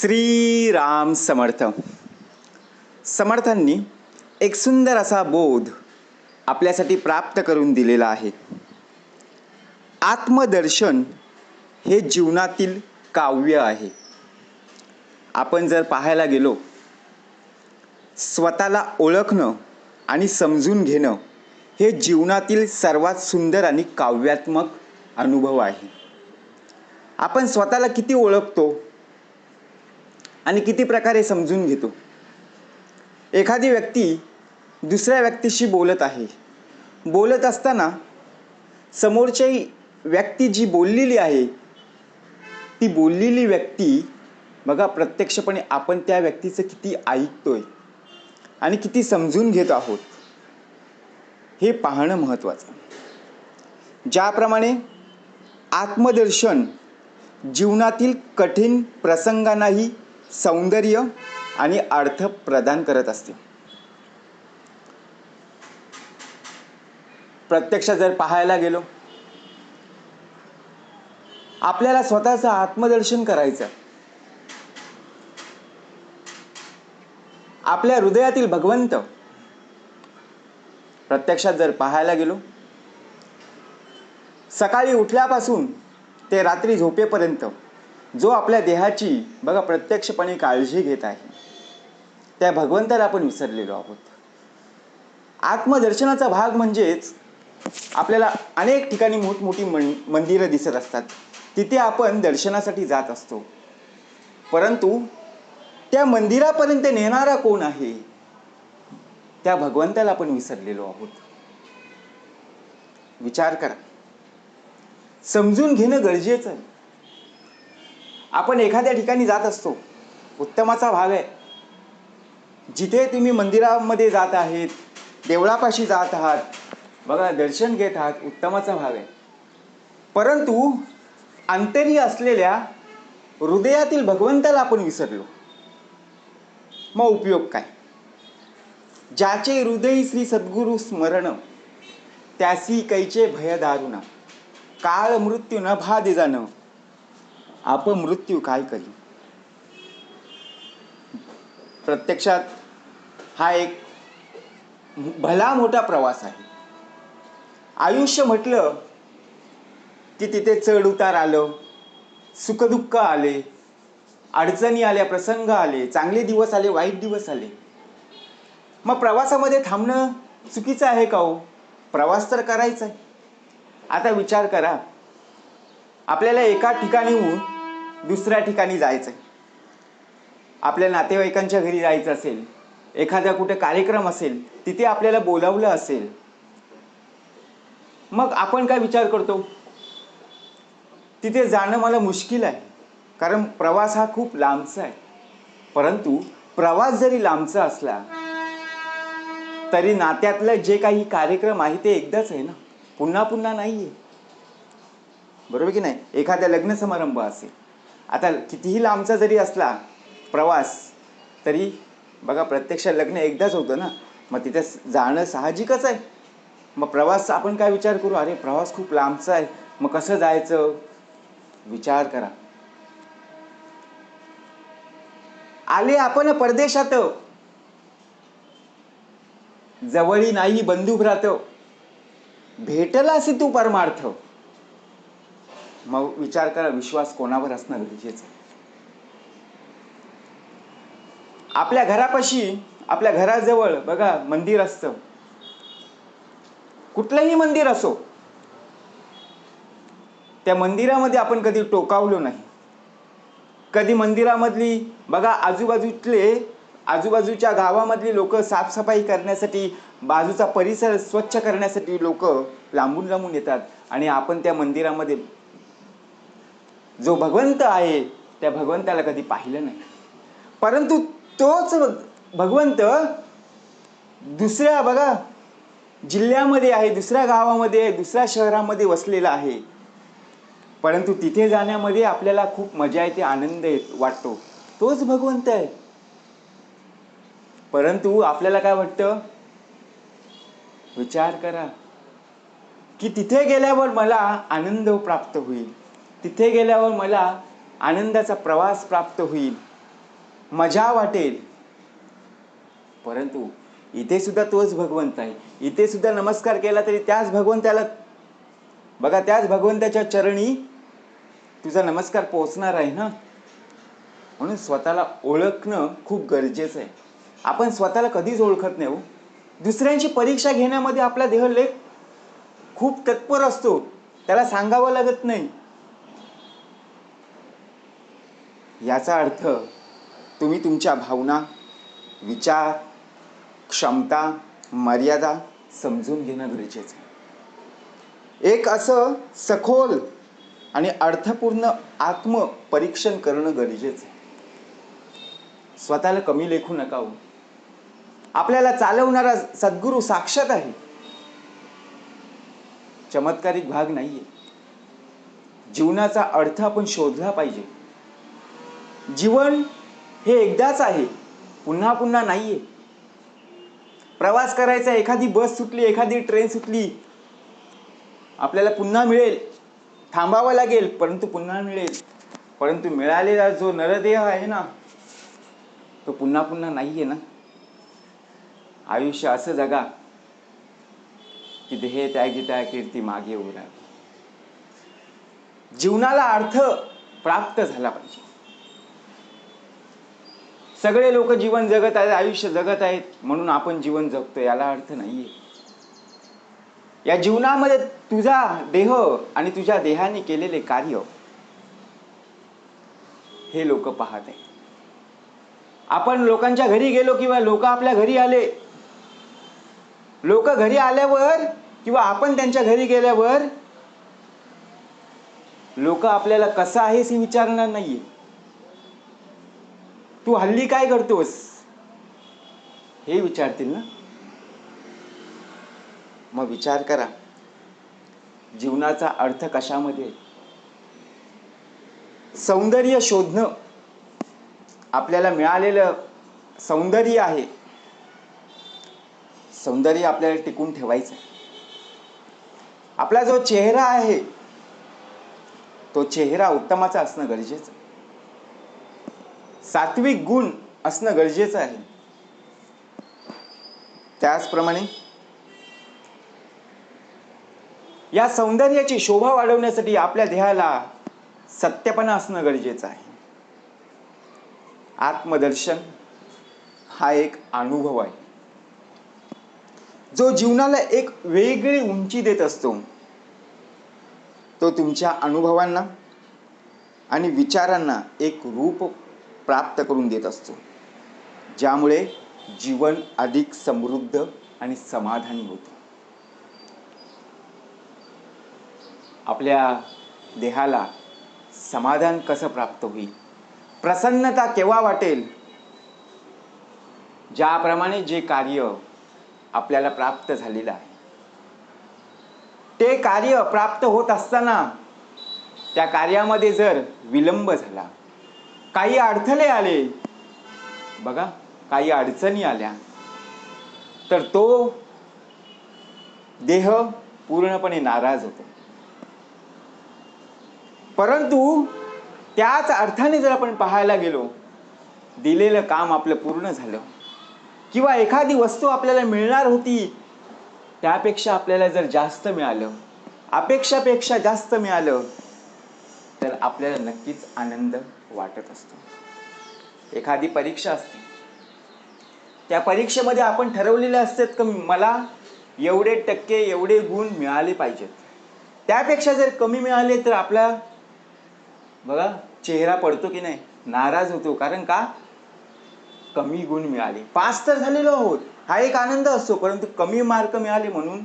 श्रीराम समर्थ. समर्थांनी एक सुंदर असा बोध आपल्यासाठी प्राप्त करून दिलेला आहे. आत्मदर्शन हे जीवनातील काव्य आहे. आपण जर पाहायला गेलो स्वतःला ओळखणं आणि समजून घेणं हे जीवनातील सर्वात सुंदर आणि काव्यात्मक अनुभव आहे. आपण स्वतःला किती ओळखतो? आणि किती प्रकारे समजून घेतो. एखादी व्यक्ती दुसऱ्या व्यक्तीशी बोलत आहे. बोलत असताना समोरची व्यक्ती जी बोललेली आहे ती बोललेली व्यक्ती बघा प्रत्यक्षपणे आपण त्या व्यक्तीचं किती ऐकतोय आणि किती समजून घेत आहोत. हे पाहणं महत्त्वाचं. ज्याप्रमाणे आत्मदर्शन जीवनातील कठीण प्रसंगांनाही सौंदर्य आणि अर्थ प्रदान करत असते. प्रत्यक्ष जर पाहायला गेलो आपल्याला स्वतःचं आत्मदर्शन करायचं. आपल्या हृदयातील भगवंत प्रत्यक्षात जर पाहायला गेलो सकाळी उठल्यापासून ते रात्री झोपेपर्यंत जो आपल्या देहाची बघा प्रत्यक्षपणे काळजी घेत आहे. त्या भगवंताला आपण विसरलेलो आहोत. आत्मदर्शनाचा भाग म्हणजेच आपल्याला अनेक ठिकाणी मोठमोठी मन मंदिरं दिसत असतात. तिथे आपण दर्शनासाठी जात असतो. परंतु त्या मंदिरापर्यंत नेणारा कोण आहे? त्या भगवंताला आपण विसरलेलो आहोत. विचार करा. समजून घेणं गरजेचं आहे. आपण एखाद्या ठिकाणी जात असतो. उत्तमाचा भाग आहे. जिथे तुम्ही मंदिरामध्ये जात आहेत देवळापाशी जात आहात बघा दर्शन घेत आहात उत्तमाचा भाग आहे. परंतु अंतरी असलेल्या हृदयातील भगवंताला आपण विसरलो. मग उपयोग काय? ज्याचे हृदय श्री सद्गुरु स्मरण त्यासी कैचे भय दारुण. काळ मृत्यू न भादे जाणं. अपमृत्यू काय करी? प्रत्यक्षात हा एक भला मोठा प्रवास आहे. आयुष्य म्हटलं की तिथे चढ उतार आलं सुखदुःख आले अडचणी आल्या प्रसंग आले चांगले दिवस आले वाईट दिवस आले. मग प्रवासामध्ये थांबणं चुकीचं आहे का हो? प्रवास तर करायचा आहे. आता विचार करा आपल्याला एका ठिकाणीहून दुसऱ्या ठिकाणी जायचं आहे आपल्या नातेवाईकांच्या घरी जायचं असेल एखादा कुठे कार्यक्रम असेल तिथे आपल्याला बोलावलं असेल मग आपण काय विचार करतो? तिथे जाणं मला मुश्किल आहे कारण प्रवास हा खूप लांबचा आहे. परंतु प्रवास जरी लांबचा असला तरी नात्यातलं जे काही कार्यक्रम आहे ते एकदाच आहे ना. पुन्हा पुन्हा नाही आहे बरोबर की नाही? एखाद्या लग्न समारंभ असेल आता कितीही लांबचा जरी असला प्रवास तरी बघा प्रत्यक्ष लग्न एकदाच होतं ना. मग तिथे जाणं साहजिकच आहे. मग प्रवास आपण काय विचार करू? अरे प्रवास खूप लांबचा आहे. मग कसं जायचं? विचार करा. आले आपण परदेशात. जवळी नाही बंधू भ्रात भेटला असे तू परमार्थ. मग विचार करा विश्वास कोणावर असणं गरजेचं आपल्या घरापाशी आपल्या घराजवळ बघा मंदिर असतं. कुठलंही मंदिर असो त्या मंदिरामध्ये आपण कधी टोकावलो नाही. कधी मंदिरामधली बघा आजूबाजूतले आजूबाजूच्या गावामधली लोक साफसफाई करण्यासाठी बाजूचा परिसर स्वच्छ करण्यासाठी लोक लांबून लांबून येतात आणि आपण त्या मंदिरामध्ये जो भगवंत आहे त्या भगवंताला कधी पाहिलं नाही. परंतु तोच भगवंत दुसऱ्या बघा जिल्ह्यामध्ये आहे दुसऱ्या गावामध्ये आहे दुसऱ्या शहरामध्ये वसलेला आहे. परंतु तिथे जाण्यामध्ये आपल्याला खूप मजा येते आनंद येत वाटतो. तोच भगवंत आहे. परंतु आपल्याला काय वाटतं? विचार करा. की तिथे गेल्यावर मला आनंद प्राप्त होईल. तिथे गेल्यावर मला आनंदाचा प्रवास प्राप्त होईल मजा वाटेल. परंतु इथे सुद्धा तोच भगवंत आहे. इथे सुद्धा नमस्कार केला तरी त्याच भगवंताला बघा त्याच भगवंताच्या चरणी तुझा नमस्कार पोहोचणार आहे ना? म्हणून स्वतःला ओळखणं खूप गरजेचं आहे. आपण स्वतःला कधीच ओळखत नाही हो. दुसऱ्यांची परीक्षा घेण्यामध्ये आपला देह लेख खूप तत्पर असतो. त्याला सांगावं लागत नाही. याचा अर्थ तुम्ही तुमच्या भावना विचार क्षमता मर्यादा समजून घेणं गरजेचं आहे. एक असं सखोल आणि अर्थपूर्ण आत्मपरीक्षण करणं गरजेचं आहे. स्वतःला कमी लेखू नका हो. आपल्याला चालवणारा सद्गुरू साक्षात आहे. चमत्कारिक भाग नाहीये. जीवनाचा अर्थ आपण शोधला पाहिजे. जीवन हे एकदाच आहे. पुन्हा पुन्हा नाही आहे प्रवास करायचा एखादी बस सुटली एखादी ट्रेन सुटली आपल्याला पुन्हा मिळेल. थांबावं लागेल परंतु पुन्हा मिळेल. परंतु मिळालेला जो नरदेह आहे ना तो पुन्हा पुन्हा नाहीये ना. आयुष्य असं जगा की देह त्यागी त्या कीर्ती मागे उरा जीवनाला अर्थ प्राप्त झाला पाहिजे. सगळे लोक जीवन जगत आहेत आयुष्य जगत आहेत म्हणून आपण जीवन जगतो याला अर्थ नाहीये. या जीवनामध्ये तुझा देह आणि तुझ्या देहाने केलेले कार्य हे लोक पाहत आहे आपण लोकांच्या घरी गेलो किंवा लोक आपल्या घरी आले लोक घरी आल्यावर किंवा आपण त्यांच्या घरी गेल्यावर लोक आपल्याला कसं आहेस हे विचारणार नाहीये. तू हल्ली काय करतोस? हे विचारतील ना? मग विचार करा. जीवनाचा अर्थ कशामध्ये? सौंदर्य शोधणं. आपल्याला मिळालेलं सौंदर्य आहे. सौंदर्य आपल्याला टिकून ठेवायचं आहे. आपला जो चेहरा आहे तो चेहरा उत्तमाचा असणं गरजेचं आहे. सात्विक गुण असणं गरजेचं आहे. त्याचप्रमाणे या सौंदर्याची शोभा वाढवण्यासाठी आपल्या देहाला सत्यपणा असणं गरजेचं आहे. आत्मदर्शन हा एक अनुभव आहे. जो जीवनाला एक वेगळी उंची देत असतो तो तुमच्या अनुभवांना आणि विचारांना एक रूप प्राप्त करून देत असतो ज्यामुळे जीवन अधिक समृद्ध आणि समाधानी होतं. आपल्या देहाला समाधान कसं प्राप्त होईल? प्रसन्नता केव्हा वाटेल? ज्याप्रमाणे जे कार्य आपल्याला प्राप्त झालेलं आहे. ते कार्य प्राप्त होत असताना त्या कार्यामध्ये जर विलंब झाला काही अडथळे आले. बघा काही अडचणी आल्या. तर तो देह पूर्णपणे नाराज होतो. परंतु त्याच अर्थाने जर आपण पाहायला गेलो दिलेलं काम आपलं पूर्ण झालं. किंवा एखादी वस्तू आपल्याला मिळणार होती त्यापेक्षा आपल्याला जर जास्त मिळालं अपेक्षापेक्षा जास्त मिळालं तर आपल्याला नक्कीच आनंद वाटत असतो. एखादी परीक्षा असते. त्या परीक्षेमध्ये आपण ठरवलेले असतात की मला एवढे टक्के एवढे गुण मिळाले पाहिजेत. त्यापेक्षा जर कमी मिळाले तर आपला बघा चेहरा पडतो की नाही? नाराज होतो. कारण का? कमी गुण मिळाले. पास तर झालेलो आहोत. हा एक आनंद असतो. परंतु कमी मार्क मिळाले म्हणून?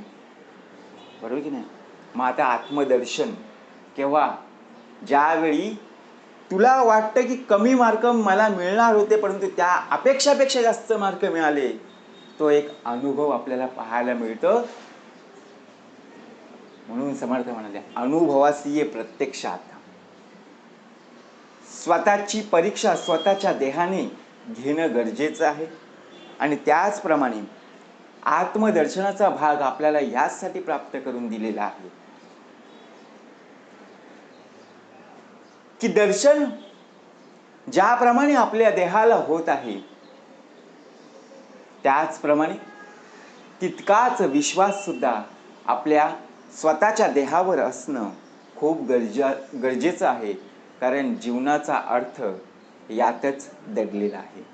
बरोबर की नाही? मग आता आत्मदर्शन. केव्हा? ज्यावेळी तुला वाटतं की कमी मार्क मला मिळणार होते परंतु त्या अपेक्षापेक्षा जास्त मार्क मिळाले? तो एक अनुभव आपल्याला पाहायला मिळतो. म्हणून समर्थ म्हणाले अनुभवासी प्रत्यक्षात. स्वतःची परीक्षा स्वतःच्या देहाने घेणं गरजेचं आहे. आणि त्याचप्रमाणे आत्मदर्शनाचा भाग आपल्याला याचसाठी प्राप्त करून दिलेला आहे. की दर्शन ज्याप्रमाणे आपल्या देहाला होत आहे त्याचप्रमाणे तितकाच विश्वास सुद्धा आपल्या स्वतःच्या देहावर असणं खूप गरजा गरजेचं आहे. कारण जीवनाचा अर्थ यातच दडलेला आहे.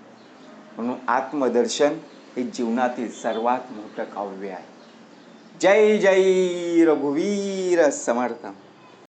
म्हणून आत्मदर्शन हे जीवनातील सर्वात मोठं काव्य आहे. जय जय रघुवीर समर्थ.